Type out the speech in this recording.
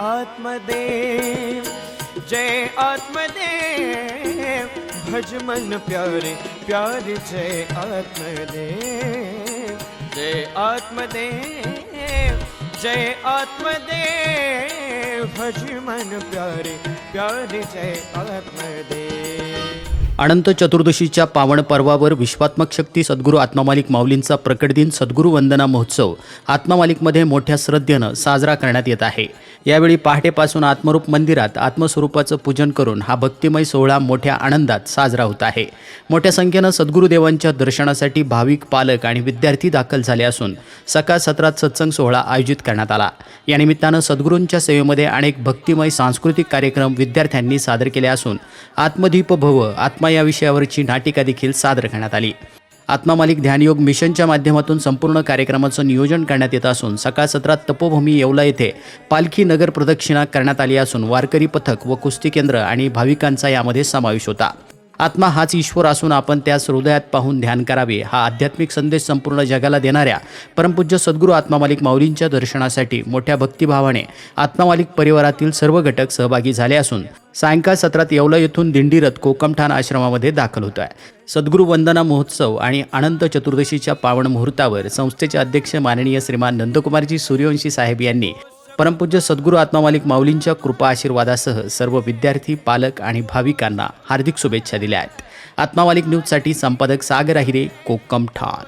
आत्मदेव जय आत्मदेव। भज मन प्यारे प्यारे जय आत्मदेव। जय आत्मदेव जय आत्मदेव। भज मन प्यारे प्यारे जय आत्मदेव। अनंत चतुर्दशीच्या पावन पर्वावर विश्वात्मक शक्ती सद्गुरू आत्मामालिक माऊलींचा प्रकट दिन सद्गुरू वंदना महोत्सव आत्मामालिकमध्ये मोठ्या श्रद्धेनं साजरा करण्यात येत आहे. यावेळी पहाटेपासून आत्मरूप मंदिरात आत्मस्वरूपाचं पूजन करून हा भक्तिमय सोहळा मोठ्या आनंदात साजरा होत आहे. मोठ्या संख्येनं सद्गुरुदेवांच्या दर्शनासाठी भाविक पालक आणि विद्यार्थी दाखल झाले असून सकाळ सत्रात सत्संग सोहळा आयोजित करण्यात आला. या निमित्तानं सद्गुरूंच्या सेवेमध्ये अनेक भक्तिमय सांस्कृतिक कार्यक्रम विद्यार्थ्यांनी सादर केले असून आत्मदीप भव आत्म आत्मा या विषयावरची नाटिका देखील सादर करण्यात आली. आत्मा मालिक ध्यानयोग मिशनच्या माध्यमातून संपूर्ण कार्यक्रमाचं नियोजन करण्यात येत असून सकाळ सत्रात तपोभूमी येवला येथे पालखी नगर प्रदक्षिणा करण्यात आली असून वारकरी पथक व कुस्ती केंद्र आणि भाविकांचा यामध्ये समावेश होता. आत्मा हाच ईश्वर असून आपण त्यास हृदयात पाहून ध्यान करावे. हा आध्यात्मिक संदेश संपूर्ण जगाला देणाऱ्या परमपूज्य सद्गुरू आत्मामालिक माऊलींच्या दर्शनासाठी मोठ्या भक्तिभावाने आत्मामालिक परिवारातील सर्व घटक सहभागी झाले असून सायंकाळ सत्रात येवला येथून दिंडीरथ कोकमठाण आश्रमामध्ये दाखल होत आहे. सद्गुरू वंदना महोत्सव आणि अनंत चतुर्दशीच्या पावन मुहूर्तावर संस्थेचे अध्यक्ष माननीय श्रीमान नंदकुमारजी सूर्यवंशी साहेब यांनी परमपूज्य सद्गुरू आत्मामालिक माऊलींच्या कृपा आशीर्वादासह सर्व विद्यार्थी पालक आणि भाविकांना हार्दिक शुभेच्छा दिल्या आहेत. आत्मामालिक न्यूजसाठी संपादक सागर अहिरे कोकम ठाण.